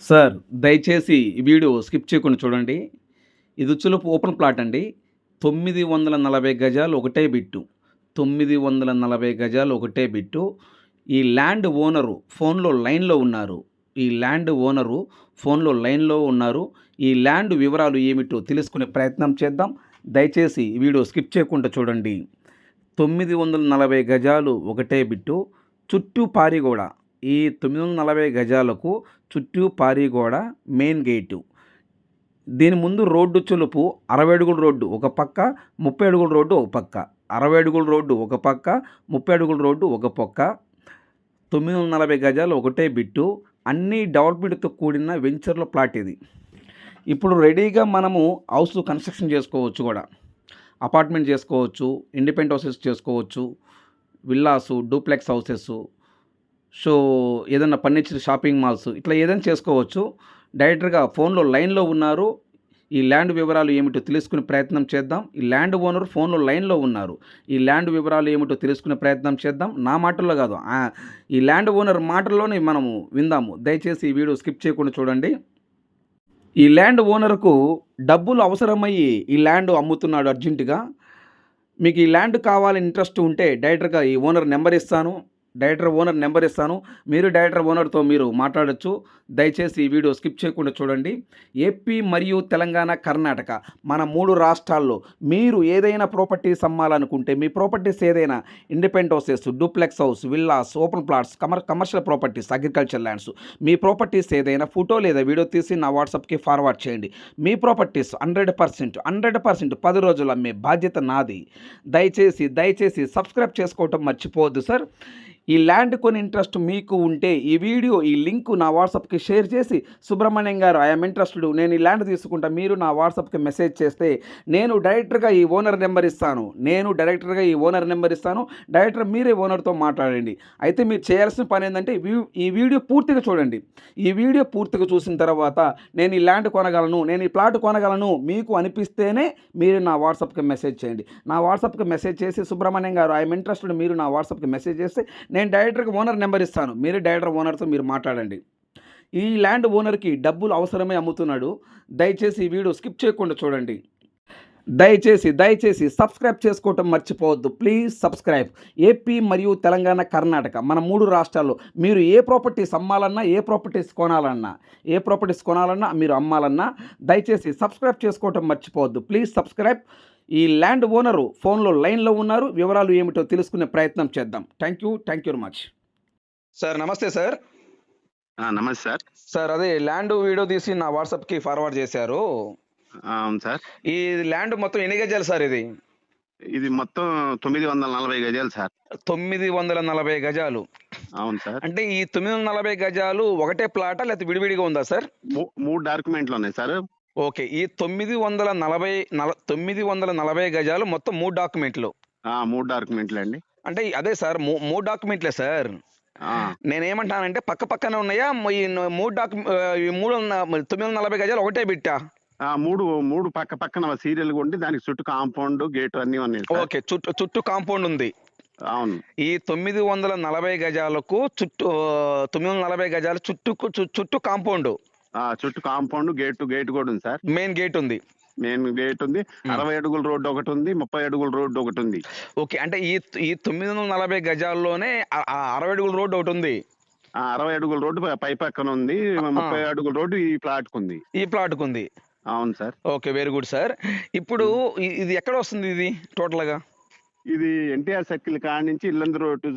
Sir దయచేసి ఈ video skip చేయకుండా చూడండి. ఇది వచ్చేలోపు ఓపెన్ ప్లాట్ అండి. తొమ్మిది వందల నలభై గజాలు ఒకటే బిట్టు. తొమ్మిది వందల నలభై గజాలు ఒకటే బిట్టు. ఈ ల్యాండ్ ఓనరు ఫోన్లో లైన్లో ఉన్నారు. ఈ ల్యాండ్ ఓనరు ఫోన్లో లైన్లో ఉన్నారు. ఈ ల్యాండ్ వివరాలు ఏమిటో తెలుసుకునే ప్రయత్నం చేద్దాం. దయచేసి వీడియో స్కిప్ చేయకుండా చూడండి. తొమ్మిది వందల నలభై గజాలు ఒకటే బిట్టు. చుట్టూ పారిగోడ. ఈ తొమ్మిది వందల నలభై గజాలకు చుట్టూ పారిగోడ మెయిన్ గేటు. దీని ముందు రోడ్డు చులుపు అరవై అడుగుల రోడ్డు ఒక పక్క ముప్పై అడుగుల రోడ్డు ఒక పక్క. అరవై అడుగుల రోడ్డు ఒక పక్క ముప్పై అడుగుల రోడ్డు ఒక పక్క. తొమ్మిది వందల నలభై గజాలు ఒకటే బిట్టు. అన్ని డెవలప్మెంట్తో కూడిన వెంచర్ల ప్లాట్ ఇది. ఇప్పుడు రెడీగా మనము హౌస్ కన్స్ట్రక్షన్ చేసుకోవచ్చు కూడా. అపార్ట్మెంట్ చేసుకోవచ్చు ఇండిపెండెంట్ హౌసెస్ చేసుకోవచ్చు విల్లాసు డూప్లెక్స్ హౌసెస్ సో ఏదైనా ఫర్నిచర్ షాపింగ్ మాల్స్ ఇట్లా ఏదైనా చేసుకోవచ్చు. డైరెక్టర్గా ఫోన్లో లైన్లో ఉన్నారు. ఈ ల్యాండ్ వివరాలు ఏమిటో తెలుసుకునే ప్రయత్నం చేద్దాం. ఈ ల్యాండ్ ఓనర్ ఫోన్లో లైన్లో ఉన్నారు. ఈ ల్యాండ్ వివరాలు ఏమిటో తెలుసుకునే ప్రయత్నం చేద్దాం. నా మాటల్లో కాదు. ఈ ల్యాండ్ ఓనర్ మాటల్లోనే మనము విందాము. దయచేసి ఈ వీడియో స్కిప్ చేయకుండా చూడండి. ఈ ల్యాండ్ ఓనర్కు డబ్బులు అవసరమయ్యి ఈ ల్యాండ్ అమ్ముతున్నాడు అర్జెంటుగా. మీకు ఈ ల్యాండ్ కావాలని ఇంట్రెస్ట్ ఉంటే డైరెక్టర్గా ఈ ఓనర్ నెంబర్ ఇస్తాను. డైరెక్టర్ ఓనర్ నెంబర్ ఇస్తాను. మీరు డైరెక్టర్ ఓనర్తో మీరు మాట్లాడొచ్చు. దయచేసి ఈ వీడియో స్కిప్ చేయకుండా చూడండి. ఏపీ మరియు తెలంగాణ కర్ణాటక మన మూడు రాష్ట్రాల్లో మీరు ఏదైనా ప్రాపర్టీస్ అమ్మాలనుకుంటే మీ ప్రాపర్టీస్ ఏదైనా independent houses duplex house villas open plots comer commercial properties agriculture lands మీ ప్రాపర్టీస్ ఏదైనా ఫోటో లేదా వీడియో తీసి నా వాట్సాప్కి ఫార్వర్డ్ చేయండి. మీ properties hundred percent hundred percent పది రోజులు అమ్మే బాధ్యత నాది. దయచేసి దయచేసి సబ్స్క్రైబ్ చేసుకోవటం మర్చిపోవద్దు సార్. ఈ ల్యాండ్ కొని ఇంట్రెస్ట్ మీకు ఉంటే ఈ వీడియో ఈ లింక్ నా వాట్సాప్కి షేర్ చేసి సుబ్రహ్మణ్యం గారు ఐఎమ్ ఇంట్రెస్టెడ్ నేను ఈ ల్యాండ్ తీసుకుంటా. మీరు నా వాట్సాప్కి మెసేజ్ చేస్తే నేను డైరెక్టర్గా ఈ ఓనర్ నెంబర్ ఇస్తాను. నేను డైరెక్టర్గా ఈ ఓనర్ నెంబర్ ఇస్తాను. డైరెక్టర్ మీరే ఓనర్తో మాట్లాడండి. అయితే మీరు చేయాల్సిన పని ఏంటంటే వీ- ఈ వీడియో పూర్తిగా చూడండి. ఈ వీడియో పూర్తిగా చూసిన తర్వాత నేను ఈ ల్యాండ్ కొనగలను నేను ఈ ప్లాట్ కొనగలను మీకు అనిపిస్తేనే మీరు నా వాట్సాప్కి మెసేజ్ చేయండి. నా వాట్సాప్కి మెసేజ్ చేసి సుబ్రహ్మణ్యం గారు ఐఎమ్ ఇంట్రెస్టెడ్ మీరు నా వాట్సాప్కి మెసేజ్ చేస్తే నేను డైరెక్టర్కి ఓనర్ నెంబర్ ఇస్తాను. మీరు డైరెక్టర్ ఓనర్తో మీరు మాట్లాడండి. ఈ ల్యాండ్ ఓనర్కి డబ్బులు అవసరమే అమ్ముతున్నాడు. దయచేసి ఈ వీడియో స్కిప్ చేయకుండా చూడండి. దయచేసి దయచేసి సబ్స్క్రైబ్ చేసుకోవటం మర్చిపోవద్దు. Please subscribe. ఏపీ మరియు తెలంగాణ కర్ణాటక మన మూడు రాష్ట్రాల్లో మీరు ఏ ప్రాపర్టీస్ అమ్మాలన్నా ఏ ప్రాపర్టీస్ కొనాలన్నా ఏ ప్రాపర్టీస్ కొనాలన్నా మీరు అమ్మాలన్నా దయచేసి సబ్స్క్రైబ్ చేసుకోవటం మర్చిపోవద్దు. Please subscribe. ఈ ల్యాండ్ ఓనరు ఫోన్లో లైన్లో ఉన్నారు. వివరాలు ఏమిటో తెలుసుకునే ప్రయత్నం చేద్దాం. Thank you thank you very much. Sir నమస్తే సార్. ఆ, నమస్తే సార్. సార్ అదే ల్యాండ్ వీడియో తీసి నా వాట్సాప్కి ఫార్వర్డ్ చేశారు. అవును సార్. ఈ ల్యాండ్ మొత్తం ఎన్ని గజాలు సార్ ఇది? ఇది మొత్తం తొమ్మిది వందల నలభై గజాలు సార్. తొమ్మిది వందల నలభై గజాలు. అవును సార్. అంటే ఈ తొమ్మిది వందల నలభై గజాలు ఒకటే ప్లాటా లేకపోతే విడివిడిగా ఉందా సార్? మూ- మూడు డాక్యుమెంట్లు ఉన్నాయి సార్. ఓకే. ఈ తొమ్మిది వందల నలభై నల తొమ్మిది వందల నలభై గజాలు మొత్తం మూడు డాక్యుమెంట్లు. ఆ, మూడు డాక్యుమెంట్లు అండి. అంటే అదే సార్ మూ- మూడు డాక్యుమెంట్లే సార్. ఆ, నేనేమంటానంటే పక్క పక్కనే ఉన్నాయా? మ- ఈ న- మూడు డాక్యు ఈ మూడు ఉన్న- తొమ్మిది వందల నలభై గజాలు ఒకటే బిట్టా? ఆ, మూడు మూడు పక్క పక్కన సీరియల్ ఉండి దానికి చుట్టూ కాంపౌండ్ గేట్ అన్ని ఉన్నాయి సార్. ఓకే. చుట్టూ చుట్టూ కాంపౌండ్ ఉంది. అవును. ఈ తొమ్మిది వందల నలభై గజాలకు చుట్టూ తొమ్మిది వందల నలభై గజాలు చుట్టూ చుట్టూ కాంపౌండ్. చుట్టూ కాంపౌండ్ గేట్ గేట్ కూడా ఉంది సార్. మెయిన్ గేట్ ఉంది. మెయిన్ గేట్ ఉంది. అరవై అడుగుల రోడ్డు ఒకటి ఉంది ముప్పై అడుగుల రోడ్డు ఒకటి ఉంది. ఓకే అంటే ఈ ఈ తొమ్మిది వందల నలభై గజాల్లోనే అరవై అడుగుల రోడ్డు ఒకటి ఉంది. ఆ, అరవై అడుగుల రోడ్డు పై- పక్కన ఉంది ముప్పై అడుగుల రోడ్డు ఈ ప్లాట్కు ఉంది. ఈ ప్లాట్కు ఉంది. అవును sir. Okay very good sir ఇప్పుడు ఇ- ఇది ఎక్కడ వస్తుంది ఇది టోటల్గా ఇది ఎన్టీఆర్ సర్కిల్ కాడ నుంచి ఇల్లందు రోడ్డు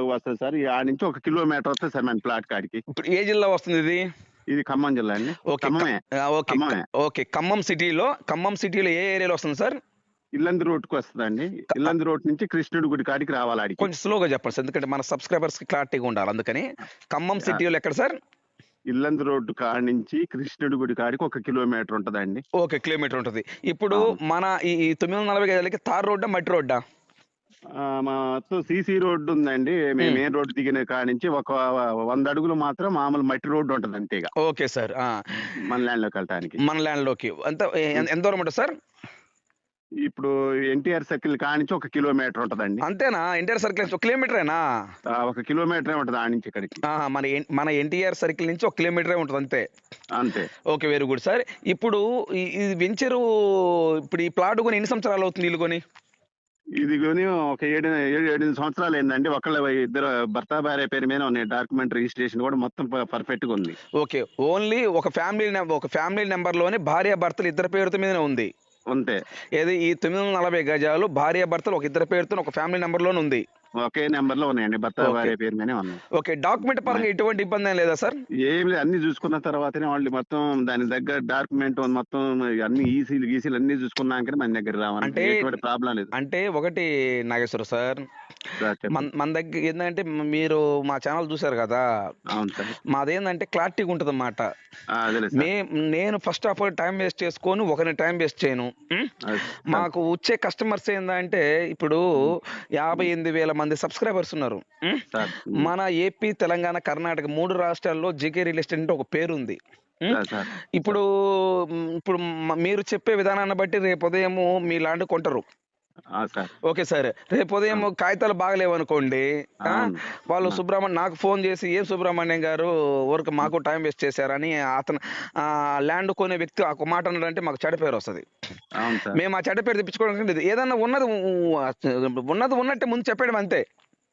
వస్తుంది సార్. ఆ నుంచి ఒక కిలోమీటర్ వస్తుంది సార్ మన ప్లాట్ కాడికి. ఇప్పుడు ఏ జిల్లా వస్తుంది ఇది? ఇది ఖమ్మం జిల్లా అండి. ఓకే ఖమ్మమే. ఆ, ఓకే ఖమ్మమే. ఓకే ఖమ్మం సిటీలో ఖమ్మం సిటీలో ఏ ఏరియాలో వస్తుంది సార్? ఇల్లందు రోడ్డుకి వస్తుందండి. ఇల్లందు రోడ్ నుంచి కృష్ణుడి గుడి కాడికి రావాలి ఆడికి. కొంచెం స్లోగా చెప్పండి సార్ ఎందుకంటే మన సబ్స్క్రైబర్స్కి క్లారిటీగా ఉండాలి అందుకని. ఖమ్మం సిటీలో ఎక్కడ సార్? ఇల్లందు రోడ్డు కాడ నుంచి కృష్ణుడి గుడి కాడికి ఒక కిలోమీటర్ ఉంటదండి. ఓకే కిలోమీటర్ ఉంటుంది. ఇప్పుడు. మన ఈ తొమ్మిది వందల నలభై గజాలకి తార్ రోడ్డా మట్టి రోడ్డా? మొత్తం సీసీ రోడ్డు ఉందండి. మేము. మెయిన్ రోడ్డు దిగిన కాడ నుంచి ఒక వంద అడుగులు మాత్రం మామూలు మట్టి రోడ్డు ఉంటది అంతేగా ఓకే సార్. ఆ. మన ల్యాండ్లోకి వెళ్ళటానికి. మన ల్యాండ్లోకి. అంత ఎ- ఎంత దూరం ఉంటుంది సార్? ఇప్పుడు ఎన్టీఆర్ సర్కిల్ కాడ నుంచి ఒక కిలోమీటర్ ఉంటదండి. అంతేనా? ఎన్టీఆర్ సర్కిల్ నుంచి ఒక కిలోమీటరేనా? ఒక కిలోమీటర్ ఉంటది ఆ నుంచి ఇక్కడికి. మన మన ఎన్టీఆర్ సర్కిల్ నుంచి ఒక కిలోమీటరే ఉంటుంది అంతే. అంతే. Okay very good sir. ఇప్పుడు ఈ వెంచరు ఇప్పుడు ఈ ప్లాట్ కొని ఎన్ని సంవత్సరాలు అవుతుంది ఇల్లు కొని? ఇది కొని ఒక ఏడు ఏడు ఏడు సంవత్సరాలు ఏందండి ఒకళ్ళ ఇద్దరు భర్త భార్య పేరు మీద ఉన్నాయి డాక్యుమెంట్ రిజిస్ట్రేషన్ కూడా మొత్తం పర్ఫెక్ట్గా ఉంది. ఓకే. ఓన్లీ ఒక ఫ్యామిలీ నెంబర్ ఒక ఫ్యామిలీ నెంబర్లోనే భార్య భర్తలు ఇద్దరు పేరుతో మీదనే ఉంది. అంతే ఏది ఈ తొమ్మిది వందల నలభై గజాలు భార్య భర్తలు ఒక ఇద్దరు పేరుతో ఒక ఫ్యామిలీ నెంబర్లోనే ఉంది. ఒకే నెంబర్లో ఉన్నాయండి. భర్త. భార్య పేరు మీదనే ఉన్నాయి ఓకే డాక్యుమెంట్ పరంగా ఎటువంటి ఇబ్బంది ఏం లేదా సార్? ఏం లేదు. అన్ని చూసుకున్న తర్వాతనే వాళ్ళు మొత్తం దాని దగ్గర డాక్యుమెంట్ మొత్తం అన్ని ఈసీలు గీసీలు అన్ని చూసుకున్నాకనే మన దగ్గర రావాలి. అంటే- ఎటువంటి ప్రాబ్లం లేదు. అంటే ఒకటి నాగేశ్వర సార్. మన దగ్గర ఏంటంటే మీరు మా ఛానల్ చూశారు కదా? మాదేంటంటే క్లారిటీగా ఉంటుంది అన్నమాట నేను first of all time waste చేసుకొని ఒకరిని టైం వేస్ట్ చేయను. మాకు వచ్చే కస్టమర్స్ ఏంటంటే ఇప్పుడు యాభై ఎనిమిది వేల మంది సబ్స్క్రైబర్స్ ఉన్నారు. మన ఏపీ తెలంగాణ కర్ణాటక మూడు రాష్ట్రాల్లో జేకే రియల్ ఎస్టేట్ అంటే ఒక పేరు ఉంది ఇప్పుడు ఇప్పుడు మీరు చెప్పే విధానాన్ని బట్టి రేపు ఉదయం మీ ల్యాండ్ కొంటారు. Okay sir. రేపు ఉదయం కాగితాలు బాగలేవు అనుకోండి ఆ, అవును. వాళ్ళు. సుబ్రహ్మణ్యం నాకు ఫోన్ చేసి ఏం సుబ్రహ్మణ్యం గారు ఊరికి మాకు టైం వేస్ట్ చేశారని అతను ఆ, ల్యాండ్ కొనే వ్యక్తి ఒక మాట అన్నాడంటే మాకు చెడ్డ పేరు వస్తుంది. మేము ఆ చెడ్డ పేరు తెప్పించుకోవడానికి ఏదన్నా ఉన్నది ఉన్నది ఉన్నట్టే ముందు చెప్పడం అంతే.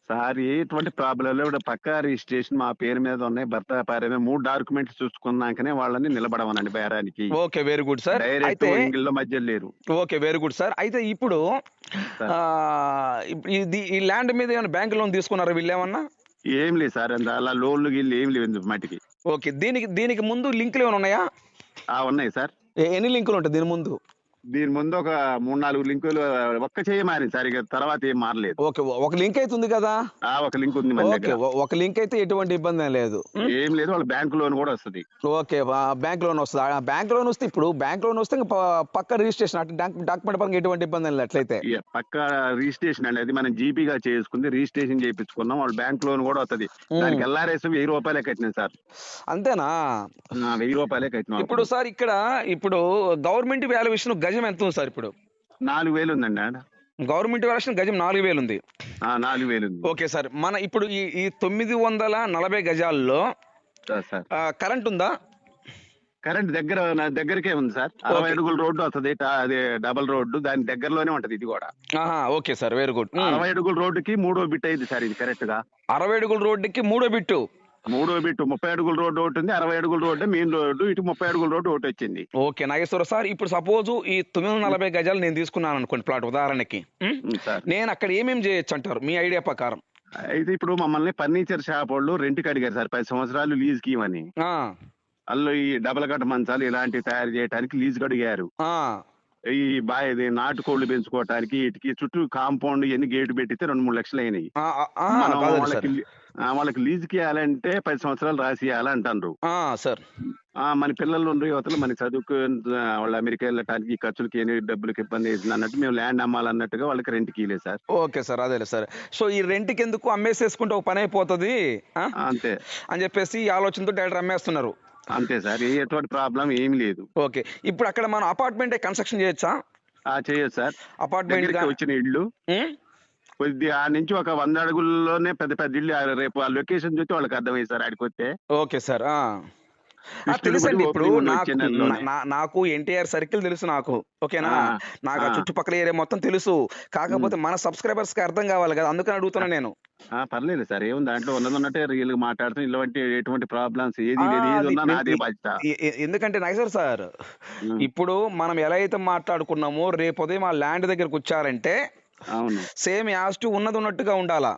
సార్ ఎటువంటి ప్రాబ్లం లేదు పక్కా రిజిస్ట్రేషన్ మా పేరు మీద ఉన్నాయి. భర్త పేరు మీద మూడు డాక్యుమెంట్స్ చూసుకున్నాకనే వాళ్ళని నిలబడమనండి బేరానికి. Okay very good sir. Direct అయితే ఇంగిళ్ళ మధ్య లేరు. Okay very good sir. అయితే ఇప్పుడు ఇది ఈ ల్యాండ్ మీద ఏమైనా బ్యాంక్ లోన్ తీసుకున్నారా వీళ్ళు ఏమన్నా? ఏం లేదు సార్ అలా లోన్లు గిల్లు ఏం లేవు మట్టికి. ఓకే దీనికి దీనికి ముందు లింకులు ఏమైనా ఉన్నాయా? ఉన్నాయి సార్. ఎన్ని లింకులు ఉంటాయి దీని ముందు? దీని ముందు ఒక మూడు నాలుగు లింకులు ఒక్క చేయి మారింది. సార్ ఇక తర్వాత ఏం మారలేదు. ఓకే ఒక లింక్ అయితే ఉంది కదా? ఆ ఒక లింక్ ఉంది మన ఓకే దగ్గర. ఒ- ఒక లింక్ అయితే ఎటువంటి ఇబ్బంది లేదు? ఏం లేదు వాళ్ళ బ్యాంక్ లోన్ కూడా వస్తుంది. ఓకే బ్యాంక్ లోన్ వస్తుంది? ఆ బ్యాంక్ లోన్ వస్తే ఇప్పుడు బ్యాంక్ లోన్ వస్తే ఇంకా ప- పక్క రిజిస్ట్రేషన్ అటు డాక్యుమెంట్ పరంగా ఎటువంటి ఇబ్బంది లేదు అట్లయితే. ఇక పక్క రిజిస్ట్రేషన్ అనేది మనం జీపీగా చేసుకుంది రిజిస్ట్రేషన్ చేయించుకున్నాం వాళ్ళ బ్యాంక్ లోన్ కూడా వస్తుంది. దానికి ఎల్ఆర్ఎస్ వెయ్యి రూపాయలే కట్టినాం సార్. అంతేనా? ఆ, వెయ్యి రూపాయలే కట్టినాం. ఇప్పుడు సార్ ఇక్కడ ఇప్పుడు గవర్నమెంట్ వాల్యుయేషన్ గజం ఎంత ఉంది సార్ ఇప్పుడు? నాలుగు వేలు ఉందండి ఆడ. గవర్నమెంట్ వాల్యుయేషన్ గజం నాలుగు వేలు ఉంది. ఆ, నాలుగు వేలు ఓకే సార్ మన ఇప్పుడు ఈ ఈ తొమ్మిది వందల నలభై గజాల్లో కరెంట్ ఉందా? కరెంట్ దగ్గర నా దగ్గరకే ఉంది సార్. అరవై. అడుగుల రోడ్డు వస్తుంది అది డబల్ రోడ్డు దాని దగ్గరలోనే ఉంటది ఇది కూడా. ఓకే సార్ వెరీ గుడ్ అరవై అడుగుల రోడ్డుకి మూడో బిట్ అయింది సార్ ఇది కరెక్ట్గా. అరవై అడుగుల రోడ్డుకి మూడో బిట్టు మూడో బిట్ ముప్పై అడుగుల రోడ్డు ఒకటి ఉంది అరవై అడుగుల రోడ్డు మెయిన్ రోడ్డు ఇటు ముప్పై అడుగుల రోడ్డు ఒకటి వచ్చింది. ఓకే నాగేశ్వర సార్ ఇప్పుడు సపోజ్ ఈ తొమ్మిది వందల నలభై గజాలు నేను తీసుకున్నాను అనుకోండి ప్లాట్ ఉదాహరణకి. నేను అక్కడ ఏమేమి చేయొచ్చు అంటారు? మీ ఐడియా ప్రకారం. అయితే ఇప్పుడు మమ్మల్ని ఫర్నిచర్ షాప్ వాళ్ళు రెంట్కి అడిగారు సార్ పది సంవత్సరాలు లీజ్కి ఇవ్వని. ఆ, వాళ్ళు ఈ డబల్ కట్ట మంచాలు ఇలాంటివి తయారు చేయడానికి లీజ్ అడిగారు. ఆ, ఈ బాయ్ నాటుకోళ్ళు పెంచుకోవటానికి వీటికి చుట్టూ కాంపౌండ్ ఇవన్నీ గేటు పెట్టితే రెండు మూడు లక్షలు అయినాయి. వాళ్ళకి లీజుకి ఇవ్వాలంటే పది సంవత్సరాలు రాసి ఇవ్వాలంటారు ఆ, సార్. మన పిల్లలు ఉండే యువతలు మన చదువుకు వాళ్ళు అమెరికా వెళ్ళటానికి ఖర్చులకి ఏమి డబ్బులకి ఇబ్బంది అవుతుంది అన్నట్టు మేము ల్యాండ్ అమ్మాలన్నట్టుగా వాళ్ళకి రెంట్కి ఇవ్వలేదు సార్. ఓకే సార్ అదేలే సార్. సో ఈ రెంట్కి ఎందుకు అమ్మేసేసుకుంటే ఒక పని అయిపోతుంది? అంతే. అని చెప్పేసి ఈ ఆలోచనతో డైరెక్ట్ అమ్మేస్తున్నారు. అంతే సార్ ఎటువంటి ప్రాబ్లం ఏమి లేదు. ఓకే ఇప్పుడు అక్కడ మనం అపార్ట్మెంట్ కన్స్ట్రక్షన్ చేయొచ్చా? ఆ చేయొచ్చు సార్. అపార్ట్మెంట్ వచ్చిన ఇల్లు. కొద్ది ఆ నుంచి ఒక వంద అడుగుల్లోనే పెద్ద పెద్ద ఇల్లు ఆ రేపు ఆ లొకేషన్ చూస్తే వాళ్ళకి అర్థమైంది సార్ ఆడికి వస్తే. ఓకే సార్ తెలుసండి ఇప్పుడు నాకు ఎన్టీఆర్ సర్కిల్ తెలుసు నాకు ఓకేనా? నాకు ఆ ఆ. చుట్టుపక్కల ఏరియా మొత్తం తెలుసు. కాకపోతే మన సబ్స్క్రైబర్స్కి అర్థం కావాలి కదా అందుకని అడుగుతున్నా నేను. ఆ, పర్లేదు సార్. ఏముంది? దాంట్లో ఉన్నది ఉన్నట్టే రియల్గా మాట్లాడుతాం ఇలాంటి ఎటువంటి ప్రాబ్లమ్స్ ఏది లేదు ఏది ఉన్నా నేను- నాదే బాధ్యత. ఎ- ఎ- ఎందుకంటే నాగేశ్వర్ సార్. ఇప్పుడు మనం ఎలా అయితే మాట్లాడుకున్నామో రేపు ఉదయం ఆ ల్యాండ్ దగ్గరకు వచ్చారంటే అవును. సేమ్ యాజ్ టు ఉన్నది ఉన్నట్టుగా ఉండాలా?